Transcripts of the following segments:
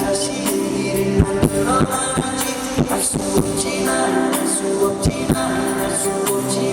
자신을 만들어가는지. 알수 없지만 알수 없지만 알수 없지만.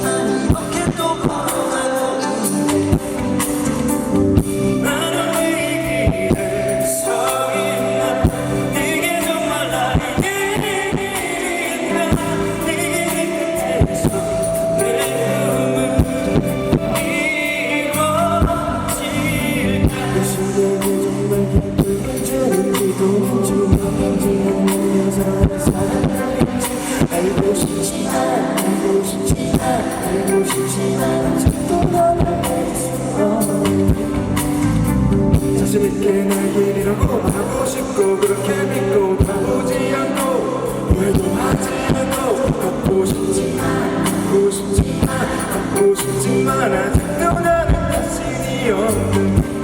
싶지만 알고 싶지만 알고 싶지만 자꾸 넌 알겠어 자신 있게 날 길이라고 하고 싶고 그렇게 믿고 보지 않고 후회도 하지 않고 갖고 싶지만 갖고 싶지만 갖고 또 원하는 당신이여